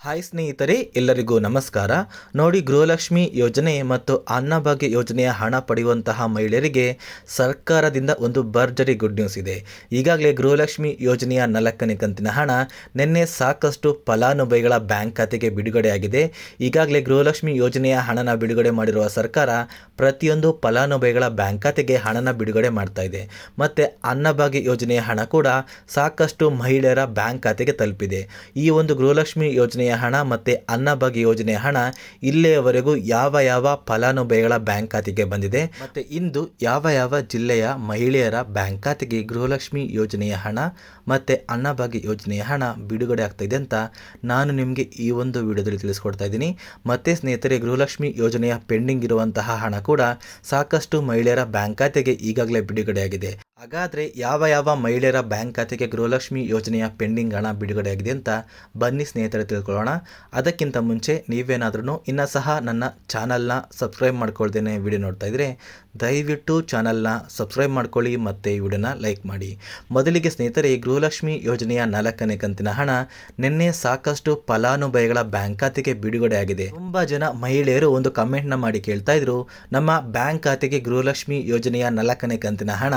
Hi ಸ್ನೇಹಿತರೆ, ಎಲ್ಲರಿಗೂ ನಮಸ್ಕಾರ. ನೋಡಿ, ಗೃಹಲಕ್ಷ್ಮಿ ಯೋಜನೆ ಮತ್ತು ಅನ್ನಭಾಗ್ಯ ಯೋಜನೆಯ ಹಣ ಪಡೆಯುವಂತಹ ಮಹಿಳೆಯರಿಗೆ ಸರ್ಕಾರದಿಂದ ಒಂದು ಭರ್ಜರಿ ಗುಡ್ ನ್ಯೂಸ್ ಇದೆ. ಈಗಾಗಲೇ ಗೃಹಲಕ್ಷ್ಮಿ ಯೋಜನೆಯ ನಾಲ್ಕನೇ ಕಂತಿನ ಹಣ ನಿನ್ನೆ ಸಾಕಷ್ಟು ಫಲಾನುಭವಿಗಳ ಬ್ಯಾಂಕ್ ಖಾತೆಗೆ ಬಿಡುಗಡೆಯಾಗಿದೆ. ಈಗಾಗಲೇ ಗೃಹಲಕ್ಷ್ಮಿ ಯೋಜನೆಯ ಹಣನ ಬಿಡುಗಡೆ ಮಾಡಿರುವ ಸರ್ಕಾರ ಪ್ರತಿಯೊಂದು ಫಲಾನುಭವಿಗಳ ಬ್ಯಾಂಕ್ ಖಾತೆಗೆ ಹಣನ ಬಿಡುಗಡೆ ಮಾಡ್ತಾ ಇದೆ. ಮತ್ತು ಅನ್ನಭಾಗ್ಯ ಯೋಜನೆಯ ಹಣ ಕೂಡ ಸಾಕಷ್ಟು ಮಹಿಳೆಯರ ಬ್ಯಾಂಕ್ ಖಾತೆಗೆ ತಲುಪಿದೆ. ಈ ಒಂದು ಗೃಹಲಕ್ಷ್ಮಿ ಯೋಜನೆಯ ಹಣ ಮತ್ತು ಅನ್ನಭಾಗ್ಯ ಯೋಜನೆಯ ಹಣ ಇಲ್ಲಿಯವರೆಗೂ ಯಾವ ಯಾವ ಫಲಾನುಭವಿಗಳ ಬ್ಯಾಂಕ್ ಖಾತೆಗೆ ಬಂದಿದೆ? ಮತ್ತು ಇಂದು ಯಾವ ಯಾವ ಜಿಲ್ಲೆಯ ಮಹಿಳೆಯರ ಬ್ಯಾಂಕ್ ಖಾತೆಗೆ ಗೃಹಲಕ್ಷ್ಮಿ ಯೋಜನೆಯ ಹಣ ಮತ್ತು ಅನ್ನಭಾಗ್ಯ ಯೋಜನೆಯ ಹಣ ಬಿಡುಗಡೆ ಆಗ್ತಾ ಇದೆ ಅಂತ ನಾನು ನಿಮಗೆ ಈ ಒಂದು ವಿಡಿಯೋದಲ್ಲಿ ತಿಳಿಸ್ಕೊಡ್ತಾ ಇದ್ದೀನಿ. ಮತ್ತೆ ಸ್ನೇಹಿತರೆ, ಗೃಹಲಕ್ಷ್ಮಿ ಯೋಜನೆಯ ಪೆಂಡಿಂಗ್ ಇರುವಂತಹ ಹಣ ಕೂಡ ಸಾಕಷ್ಟು ಮಹಿಳೆಯರ ಬ್ಯಾಂಕ್ ಖಾತೆಗೆ ಈಗಾಗಲೇ ಬಿಡುಗಡೆಯಾಗಿದೆ. ಹಾಗಾದರೆ ಯಾವ ಯಾವ ಮಹಿಳೆಯರ ಬ್ಯಾಂಕ್ ಖಾತೆಗೆ ಗೃಹಲಕ್ಷ್ಮಿ ಯೋಜನೆಯ ಪೆಂಡಿಂಗ್ ಹಣ ಬಿಡುಗಡೆಯಾಗಿದೆ ಅಂತ ಬನ್ನಿ ಸ್ನೇಹಿತರೆ ತಿಳ್ಕೊಳ್ಳೋಣ. ಅದಕ್ಕಿಂತ ಮುಂಚೆ ನೀವೇನಾದ್ರೂ ಇನ್ನೂ ಸಹ ನನ್ನ ಚಾನಲ್ನ ಸಬ್ಸ್ಕ್ರೈಬ್ ಮಾಡ್ಕೊಳ್ದೇನೆ ವಿಡಿಯೋ ನೋಡ್ತಾ ಇದ್ರೆ ದಯವಿಟ್ಟು ಚಾನಲ್ನ ಸಬ್ಸ್ಕ್ರೈಬ್ ಮಾಡ್ಕೊಳ್ಳಿ ಮತ್ತು ಈ ವಿಡಿಯೋನ ಲೈಕ್ ಮಾಡಿ. ಮೊದಲಿಗೆ ಸ್ನೇಹಿತರೆ ಗೃಹಲಕ್ಷ್ಮಿ ಯೋಜನೆಯ ನಾಲ್ಕನೇ ಕಂತಿನ ಹಣ ನಿನ್ನೆ ಸಾಕಷ್ಟು ಫಲಾನುಭವಿಗಳ ಬ್ಯಾಂಕ್ ಖಾತೆಗೆ ಬಿಡುಗಡೆಯಾಗಿದೆ. ತುಂಬ ಜನ ಮಹಿಳೆಯರು ಒಂದು ಕಮೆಂಟ್ನ ಮಾಡಿ ಕೇಳ್ತಾ ಇದ್ರು, ನಮ್ಮ ಬ್ಯಾಂಕ್ ಖಾತೆಗೆ ಗೃಹಲಕ್ಷ್ಮಿ ಯೋಜನೆಯ ನಾಲ್ಕನೇ ಕಂತಿನ ಹಣ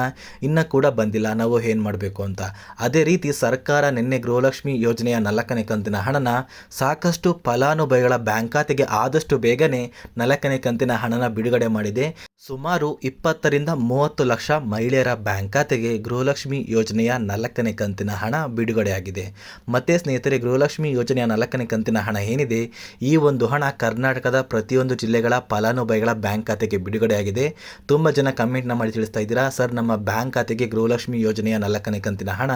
ಇನ್ನೂ ಕೂಡ ಬಂದಿಲ್ಲ, ನಾವು ಏನು ಮಾಡಬೇಕು ಅಂತ. ಅದೇ ರೀತಿ ಸರ್ಕಾರ ನಿನ್ನೆ ಗೃಹಲಕ್ಷ್ಮಿ ಯೋಜನೆಯ ನಾಲ್ಕನೇ ಕಂತಿನ ಹಣನ ಸಾಕಷ್ಟು ಫಲಾನುಭವಿಗಳ ಬ್ಯಾಂಕ್ ಖಾತೆಗೆ ಆದಷ್ಟು ಬೇಗನೆ ನಾಲ್ಕನೇ ಕಂತಿನ ಹಣನ ಬಿಡುಗಡೆ ಮಾಡಿದೆ. ಸುಮಾರು ಇಪ್ಪತ್ತರಿಂದ ಮೂವತ್ತು ಲಕ್ಷ ಮಹಿಳೆಯರ ಬ್ಯಾಂಕ್ ಖಾತೆಗೆ ಗೃಹಲಕ್ಷ್ಮಿ ಯೋಜನೆಯ ನಾಲ್ಕನೇ ಕಂತಿನ ಹಣ ಬಿಡುಗಡೆಯಾಗಿದೆ. ಮತ್ತೆ ಸ್ನೇಹಿತರೆ, ಗೃಹಲಕ್ಷ್ಮಿ ಯೋಜನೆಯ ನಾಲ್ಕನೇ ಕಂತಿನ ಹಣ ಏನಿದೆ? ಈ ಒಂದು ಹಣ ಕರ್ನಾಟಕದ ಪ್ರತಿಯೊಂದು ಜಿಲ್ಲೆಗಳ ಫಲಾನುಭವಿಗಳ ಬ್ಯಾಂಕ್ ಖಾತೆಗೆ ಬಿಡುಗಡೆಯಾಗಿದೆ. ತುಂಬ ಜನ ಕಮೆಂಟ್ನ ಮಾಡಿ ತಿಳಿಸ್ತಾ ಇದ್ದೀರಾ? ಸರ್, ನಮ್ಮ ಬ್ಯಾಂಕ್ ಖಾತೆಗೆ ಗೃಹಲಕ್ಷ್ಮಿ ಯೋಜನೆಯ ನಾಲ್ಕನೇ ಕಂತಿನ ಹಣ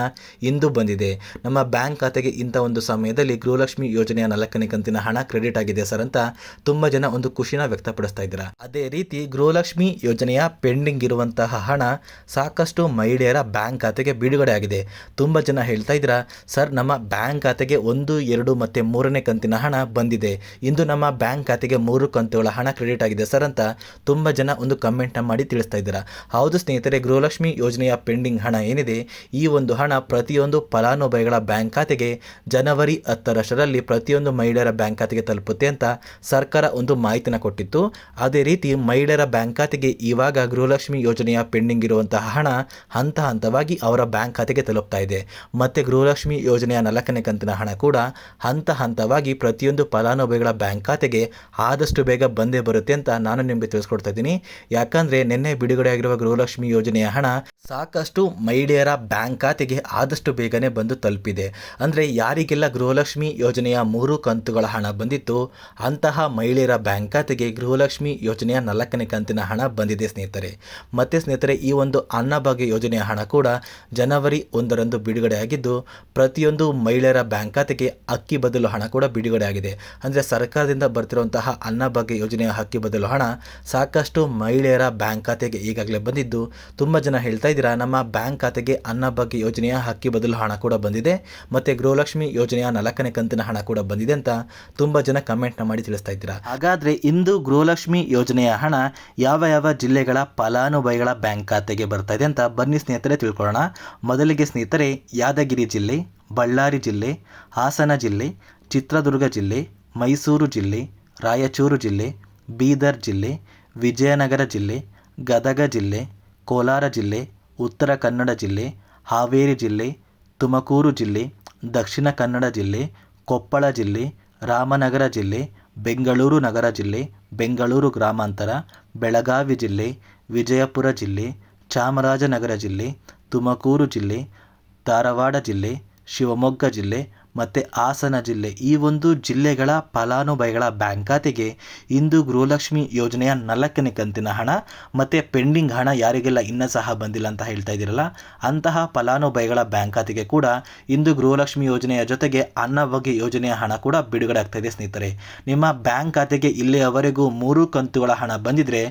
ಇಂದು ಬಂದಿದೆ. ನಮ್ಮ ಬ್ಯಾಂಕ್ ಖಾತೆಗೆ ಇಂಥ ಒಂದು ಸಮಯದಲ್ಲಿ ಗೃಹಲಕ್ಷ್ಮಿ ಯೋಜನೆಯ ನಾಲ್ಕನೇ ಕಂತಿನ ಹಣ ಕ್ರೆಡಿಟ್ ಆಗಿದೆ ಸರ್ ಅಂತ ತುಂಬ ಜನ ಒಂದು ಖುಷಿನ ವ್ಯಕ್ತಪಡಿಸ್ತಾ ಇದ್ದೀರಾ. ಅದೇ ರೀತಿ ಗೃಹಲಕ್ಷ್ಮಿ ಯೋಜನೆಯ ಪೆಂಡಿಂಗ್ ಇರುವಂತಹ ಹಣ ಸಾಕಷ್ಟು ಮಹಿಳೆಯರ ಬ್ಯಾಂಕ್ ಖಾತೆಗೆ ಬಿಡುಗಡೆ ಆಗಿದೆ. ತುಂಬ ಜನ ಹೇಳ್ತಾ ಇದ್ದೀರಾ, ಸರ್, ನಮ್ಮ ಬ್ಯಾಂಕ್ ಖಾತೆಗೆ ಒಂದು, ಎರಡು ಮತ್ತೆ ಮೂರನೇ ಕಂತಿನ ಹಣ ಬಂದಿದೆ. ಇಂದು ನಮ್ಮ ಬ್ಯಾಂಕ್ ಖಾತೆಗೆ ಮೂರು ಕಂತುಗಳ ಹಣ ಕ್ರೆಡಿಟ್ ಆಗಿದೆ ಸರ್ ಅಂತ ತುಂಬ ಜನ ಒಂದು ಕಮೆಂಟ್ನ ಮಾಡಿ ತಿಳಿಸ್ತಾ ಇದ್ದೀರಾ. ಹೌದು ಸ್ನೇಹಿತರೆ, ಗೃಹಲಕ್ಷ್ಮಿ ಯೋಜನೆಯ ಪೆಂಡಿಂಗ್ ಹಣ ಏನಿದೆ, ಈ ಒಂದು ಹಣ ಪ್ರತಿಯೊಂದು ಫಲಾನುಭವಿಗಳ ಬ್ಯಾಂಕ್ ಖಾತೆಗೆ ಜನವರಿ ಹತ್ತರಷ್ಟರಲ್ಲಿ ಪ್ರತಿಯೊಂದು ಮಹಿಳೆಯರ ಬ್ಯಾಂಕ್ ಖಾತೆಗೆ ತಲುಪುತ್ತೆ ಅಂತ ಸರ್ಕಾರ ಒಂದು ಮಾಹಿತಿನ ಕೊಟ್ಟಿತ್ತು. ಅದೇ ರೀತಿ ಮಹಿಳೆಯರ ಬ್ಯಾಂಕ್ ಖಾತೆಗೆ ಇವಾಗ ಗೃಹಲಕ್ಷ್ಮಿ ಯೋಜನೆಯ ಪೆಂಡಿಂಗ್ ಇರುವಂತಹ ಹಣ ಹಂತ ಹಂತವಾಗಿ ಅವರ ಬ್ಯಾಂಕ್ ಖಾತೆಗೆ ತಲುಪ್ತಾ ಇದೆ. ಮತ್ತೆ ಗೃಹಲಕ್ಷ್ಮಿ ಯೋಜನೆಯ ನಾಲ್ಕನೇ ಕಂತಿನ ಹಣ ಕೂಡ ಹಂತ ಹಂತವಾಗಿ ಪ್ರತಿಯೊಂದು ಫಲಾನುಭವಿಗಳ ಬ್ಯಾಂಕ್ ಖಾತೆಗೆ ಆದಷ್ಟು ಬೇಗ ಬಂದೇ ಬರುತ್ತೆ ಅಂತ ನಾನು ನಿಮಗೆ ತಿಳಿಸ್ಕೊಡ್ತಾ ಇದ್ದೀನಿ. ಯಾಕಂದರೆ ನಿನ್ನೆ ಬಿಡುಗಡೆಯಾಗಿರುವ ಗೃಹಲಕ್ಷ್ಮಿ ಯೋಜನೆಯ ಹಣ ಸಾಕಷ್ಟು ಮಹಿಳೆಯರ ಬ್ಯಾಂಕ್ ಖಾತೆಗೆ ಆದಷ್ಟು ಬೇಗನೆ ಬಂದು ತಲುಪಿದೆ. ಅಂದರೆ ಯಾರಿಗೆಲ್ಲ ಗೃಹಲಕ್ಷ್ಮಿ ಯೋಜನೆಯ ಮೂರು ಕಂತುಗಳ ಹಣ ಬಂದಿತ್ತು ಅಂತಹ ಮಹಿಳೆಯರ ಬ್ಯಾಂಕ್ ಖಾತೆಗೆ ಗೃಹಲಕ್ಷ್ಮಿ ಯೋಜನೆಯ ನಾಲ್ಕನೇ ಕಂತಿನ ಹಣ ಬಂದಿದೆ ಸ್ನೇಹಿತರೆ. ಮತ್ತೆ ಸ್ನೇಹಿತರೆ, ಈ ಒಂದು ಅನ್ನಭಾಗ್ಯ ಯೋಜನೆಯ ಹಣ ಕೂಡ ಜನವರಿ ಒಂದರಂದು ಬಿಡುಗಡೆಯಾಗಿದ್ದು, ಪ್ರತಿಯೊಂದು ಮಹಿಳೆಯರ ಬ್ಯಾಂಕ್ ಖಾತೆಗೆ ಅಕ್ಕಿ ಬದಲು ಹಣ ಕೂಡ ಬಿಡುಗಡೆಯಾಗಿದೆ. ಅಂದರೆ ಸರ್ಕಾರದಿಂದ ಬರ್ತಿರುವಂತಹ ಅನ್ನಭಾಗ್ಯ ಯೋಜನೆಯ ಅಕ್ಕಿ ಬದಲು ಹಣ ಸಾಕಷ್ಟು ಮಹಿಳೆಯರ ಬ್ಯಾಂಕ್ ಖಾತೆಗೆ ಈಗಾಗಲೇ ಬಂದಿದ್ದು, ತುಂಬ ಜನ ಹೇಳ್ತಾ ಇದ್ದೀರಾ? ನಮ್ಮ ಬ್ಯಾಂಕ್ ಖಾತೆಗೆ ಅನ್ನಭಾಗ್ಯ ಯೋಜನೆಯ ಹಕ್ಕಿ ಬದಲು ಹಣ ಕೂಡ ಬಂದಿದೆ. ಮತ್ತು ಗೃಹಲಕ್ಷ್ಮಿ ಯೋಜನೆಯ ನಾಲ್ಕನೇ ಕಂತಿನ ಹಣ ಕೂಡ ಬಂದಿದೆ ಅಂತ ತುಂಬ ಜನ ಕಮೆಂಟ್ನ ಮಾಡಿ ತಿಳಿಸ್ತಾ ಇದ್ದೀರಾ? ಹಾಗಾದರೆ ಇಂದು ಗೃಹಲಕ್ಷ್ಮಿ ಯೋಜನೆಯ ಹಣ ಯಾವ ಯಾವ ಜಿಲ್ಲೆಗಳ ಫಲಾನುಭವಿಗಳ ಬ್ಯಾಂಕ್ ಖಾತೆಗೆ ಬರ್ತಾ ಇದೆ ಅಂತ ಬನ್ನಿ ಸ್ನೇಹಿತರೆ ತಿಳ್ಕೊಳ್ಳೋಣ. ಮೊದಲಿಗೆ ಸ್ನೇಹಿತರೆ, ಯಾದಗಿರಿ ಜಿಲ್ಲೆ, ಬಳ್ಳಾರಿ ಜಿಲ್ಲೆ, ಹಾಸನ ಜಿಲ್ಲೆ, ಚಿತ್ರದುರ್ಗ ಜಿಲ್ಲೆ, ಮೈಸೂರು ಜಿಲ್ಲೆ, ರಾಯಚೂರು ಜಿಲ್ಲೆ, ಬೀದರ್ ಜಿಲ್ಲೆ, ವಿಜಯನಗರ ಜಿಲ್ಲೆ, ಗದಗ ಜಿಲ್ಲೆ, ಕೋಲಾರ ಜಿಲ್ಲೆ ಉತ್ತರ ಕನ್ನಡ ಜಿಲ್ಲೆ, ಹಾವೇರಿ ಜಿಲ್ಲೆ, ತುಮಕೂರು ಜಿಲ್ಲೆ, ದಕ್ಷಿಣ ಕನ್ನಡ ಜಿಲ್ಲೆ, ಕೊಪ್ಪಳ ಜಿಲ್ಲೆ, ರಾಮನಗರ ಜಿಲ್ಲೆ, ಬೆಂಗಳೂರು ನಗರ ಜಿಲ್ಲೆ, ಬೆಂಗಳೂರು ಗ್ರಾಮಾಂತರ, ಬೆಳಗಾವಿ ಜಿಲ್ಲೆ, ವಿಜಯಪುರ ಜಿಲ್ಲೆ, ಚಾಮರಾಜನಗರ ಜಿಲ್ಲೆ, ತುಮಕೂರು ಜಿಲ್ಲೆ, ಧಾರವಾಡ ಜಿಲ್ಲೆ, ಶಿವಮೊಗ್ಗ ಜಿಲ್ಲೆ ಮತ್ತು ಹಾಸನ ಜಿಲ್ಲೆ. ಈ ಒಂದು ಜಿಲ್ಲೆಗಳ ಫಲಾನುಭವಿಗಳ ಬ್ಯಾಂಕ್ ಖಾತೆಗೆ ಇಂದು ಗೃಹಲಕ್ಷ್ಮಿ ಯೋಜನೆಯ ನಾಲ್ಕನೇ ಕಂತಿನ ಹಣ ಮತ್ತು ಪೆಂಡಿಂಗ್ ಹಣ ಯಾರಿಗೆಲ್ಲ ಇನ್ನೂ ಸಹ ಬಂದಿಲ್ಲ ಅಂತ ಹೇಳ್ತಾ ಇದ್ದೀರಲ್ಲ, ಅಂತಹ ಫಲಾನುಭವಿಗಳ ಬ್ಯಾಂಕ್ ಖಾತೆಗೆ ಕೂಡ ಇಂದು ಗೃಹಲಕ್ಷ್ಮಿ ಯೋಜನೆಯ ಜೊತೆಗೆ ಅನ್ನಭಾಗ್ಯ ಯೋಜನೆಯ ಹಣ ಕೂಡ ಬಿಡುಗಡೆ ಆಗ್ತಾ ಸ್ನೇಹಿತರೆ. ನಿಮ್ಮ ಬ್ಯಾಂಕ್ ಖಾತೆಗೆ ಇಲ್ಲಿಯವರೆಗೂ ಮೂರು ಕಂತುಗಳ ಹಣ ಬಂದಿದ್ರೆ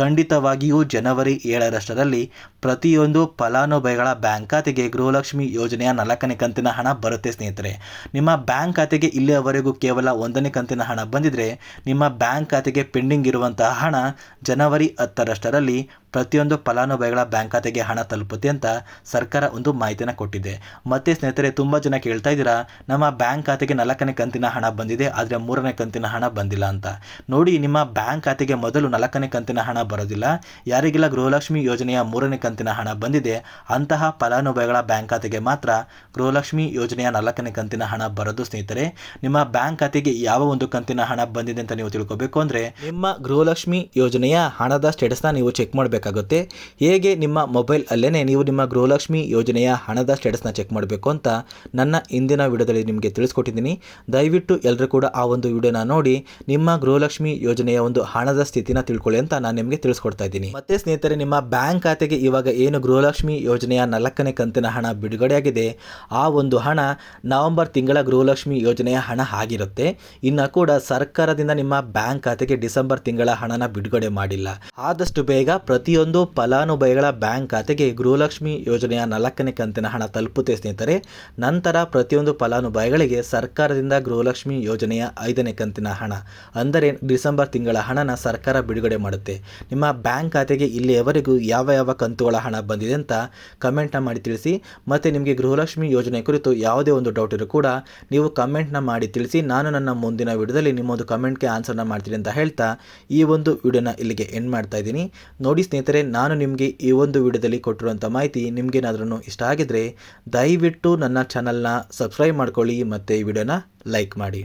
ಖಂಡಿತವಾಗಿಯೂ ಜನವರಿ ಏಳರಷ್ಟರಲ್ಲಿ ಪ್ರತಿಯೊಂದು ಫಲಾನುಭವಿಗಳ ಬ್ಯಾಂಕ್ ಖಾತೆಗೆ ಗೃಹಲಕ್ಷ್ಮಿ ಯೋಜನೆಯ ನಾಲ್ಕನೇ ಕಂತಿನ ಹಣ ಬರುತ್ತೆ ಸ್ನೇಹಿತರೆ. ನಿಮ್ಮ ಬ್ಯಾಂಕ್ ಖಾತೆಗೆ ಇಲ್ಲಿಯವರೆಗೂ ಕೇವಲ ಒಂದನೇ ಕಂತಿನ ಹಣ ಬಂದಿದ್ದರೆ ನಿಮ್ಮ ಬ್ಯಾಂಕ್ ಖಾತೆಗೆ ಪೆಂಡಿಂಗ್ ಇರುವಂತಹ ಹಣ ಜನವರಿ ಹತ್ತರಷ್ಟರಲ್ಲಿ ಪ್ರತಿಯೊಂದು ಫಲಾನುಭವಿಗಳ ಬ್ಯಾಂಕ್ ಖಾತೆಗೆ ಹಣ ತಲುಪುತ್ತೆ ಅಂತ ಸರ್ಕಾರ ಒಂದು ಮಾಹಿತಿನ ಕೊಟ್ಟಿದೆ. ಮತ್ತೆ ಸ್ನೇಹಿತರೆ, ತುಂಬ ಜನ ಕೇಳ್ತಾ ಇದ್ದೀರಾ, ನಮ್ಮ ಬ್ಯಾಂಕ್ ಖಾತೆಗೆ ನಾಲ್ಕನೇ ಕಂತಿನ ಹಣ ಬಂದಿದೆ, ಆದರೆ ಮೂರನೇ ಕಂತಿನ ಹಣ ಬಂದಿಲ್ಲ ಅಂತ. ನೋಡಿ, ನಿಮ್ಮ ಬ್ಯಾಂಕ್ ಖಾತೆಗೆ ಮೊದಲು ನಾಲ್ಕನೇ ಕಂತಿನ ಹಣ ಬರೋದಿಲ್ಲ. ಯಾರಿಗೆಲ್ಲ ಗೃಹಲಕ್ಷ್ಮಿ ಯೋಜನೆಯ ಮೂರನೇ ಕಂತಿನ ಹಣ ಬಂದಿದೆ. ಅಂತಹ ಫಲಾನುಭವಿಗಳ ಬ್ಯಾಂಕ್ ಖಾತೆಗೆ ಮಾತ್ರ ಗೃಹಲಕ್ಷ್ಮಿ ಯೋಜನೆಯ ನಾಲ್ಕನೇ ಕಂತಿನ ಹಣ ಬರೋದು ಸ್ನೇಹಿತರೆ. ನಿಮ್ಮ ಬ್ಯಾಂಕ್ ಖಾತೆಗೆ ಯಾವ ಒಂದು ಕಂತಿನ ಹಣ ಬಂದಿದೆ ಅಂತ ನೀವು ತಿಳ್ಕೊಬೇಕು ಅಂದರೆ, ನಿಮ್ಮ ಗೃಹಲಕ್ಷ್ಮಿ ಯೋಜನೆಯ ಹಣದ ಸ್ಟೇಟಸ್ನ ನೀವು ಚೆಕ್ ಮಾಡಬೇಕಾಗುತ್ತೆ. ಹೇಗೆ ನಿಮ್ಮ ಮೊಬೈಲ್ ಅಲ್ಲೇ ನೀವು ನಿಮ್ಮ ಗೃಹಲಕ್ಷ್ಮಿ ಯೋಜನೆಯ ಹಣದ ಸ್ಟೇಟಸ್ನ ಚೆಕ್ ಮಾಡಬೇಕು ಅಂತ ನನ್ನ ಇಂದಿನ ವಿಡಿಯೋದಲ್ಲಿ ನಿಮಗೆ ತಿಳಿಸ್ಕೊಟ್ಟಿದ್ದೀನಿ. ದಯವಿಟ್ಟು ಎಲ್ಲರೂ ಕೂಡ ಆ ಒಂದು ವಿಡಿಯೋನ ನೋಡಿ, ನಿಮ್ಮ ಗೃಹಲಕ್ಷ್ಮಿ ಯೋಜನೆಯ ಒಂದು ಹಣದ ಸ್ಥಿತಿನ ತಿಳ್ಕೊಳ್ಳಿ ಅಂತ ನಾನು ನಿಮಗೆ ತಿಳಿಸ್ಕೊಡ್ತಾ ಇದ್ದೀನಿ. ಮತ್ತೆ ಸ್ನೇಹಿತರೆ, ನಿಮ್ಮ ಬ್ಯಾಂಕ್ ಖಾತೆಗೆ ಇವಾಗ ಏನು ಗೃಹಲಕ್ಷ್ಮಿ ಯೋಜನೆಯ ನಾಲ್ಕನೇ ಕಂತಿನ ಹಣ ಬಿಡುಗಡೆಯಾಗಿದೆ, ಆ ಒಂದು ಹಣ ನವೆಂಬರ್ ತಿಂಗಳ ಗೃಹಲಕ್ಷ್ಮಿ ಯೋಜನೆಯ ಹಣ ಆಗಿರುತ್ತೆ. ಇನ್ನು ಕೂಡ ಸರ್ಕಾರದಿಂದ ನಿಮ್ಮ ಬ್ಯಾಂಕ್ ಖಾತೆಗೆ ಡಿಸೆಂಬರ್ ತಿಂಗಳ ಹಣನ ಬಿಡುಗಡೆ ಮಾಡಿಲ್ಲ. ಆದಷ್ಟು ಬೇಗ ಪ್ರತಿಯೊಂದು ಫಲಾನುಭವಿಗಳ ಬ್ಯಾಂಕ್ ಖಾತೆಗೆ ಗೃಹಲಕ್ಷ್ಮಿ ಯೋಜನೆಯ ನಾಲ್ಕನೇ ಕಂತಿನ ಹಣ ತಲುಪುತ್ತೆ ಸ್ನೇಹಿತರೆ. ನಂತರ ಪ್ರತಿಯೊಂದು ಫಲಾನುಭವಿಗಳಿಗೆ ಸರ್ಕಾರದಿಂದ ಗೃಹಲಕ್ಷ್ಮಿ ಯೋಜನೆಯ ಐದನೇ ಕಂತಿನ ಹಣ, ಅಂದರೆ ಡಿಸೆಂಬರ್ ತಿಂಗಳ ಹಣನ ಸರ್ಕಾರ ಬಿಡುಗಡೆ ಮಾಡುತ್ತೆ. ನಿಮ್ಮ ಬ್ಯಾಂಕ್ ಖಾತೆಗೆ ಇಲ್ಲಿಯವರೆಗೂ ಯಾವ ಯಾವ ಕಂತುಗಳ ಹಣ ಬಂದಿದೆ ಅಂತ ಕಮೆಂಟ್ನ ಮಾಡಿ ತಿಳಿಸಿ. ಮತ್ತು ನಿಮಗೆ ಗೃಹಲಕ್ಷ್ಮಿ ಯೋಜನೆ ಕುರಿತು ಯಾವುದೇ ಒಂದು ಡೌಟ್ ಇದ್ರೂ ಕೂಡ ನೀವು ಕಮೆಂಟ್ನ ಮಾಡಿ ತಿಳಿಸಿ. ನಾನು ನನ್ನ ಮುಂದಿನ ವಿಡಿಯೋದಲ್ಲಿ ನಿಮ್ಮೊಂದು ಕಮೆಂಟ್ಗೆ ಆನ್ಸರ್ನ ಮಾಡ್ತೀನಿ ಅಂತ ಹೇಳ್ತಾ ಈ ಒಂದು ವಿಡಿಯೋನ ಇಲ್ಲಿಗೆ ಎಂಡ್ ಮಾಡ್ತಾ ಇದ್ದೀನಿ. ನೋಡಿ ಸ್ನೇಹಿತರೆ, ನಾನು ನಿಮಗೆ ಈ ಒಂದು ವಿಡಿಯೋದಲ್ಲಿ ಕೊಟ್ಟಿರುವಂಥ ಮಾಹಿತಿ ನಿಮಗೇನಾದ್ರೂ ಇಷ್ಟ ಆಗಿದ್ರೆ ದಯವಿಟ್ಟು ನನ್ನ ಚಾನಲ್ನ ಸಬ್ಸ್ಕ್ರೈಬ್ ಮಾಡ್ಕೊಳ್ಳಿ ಮತ್ತು ಈ ವಿಡಿಯೋನ ಲೈಕ್ ಮಾಡಿ.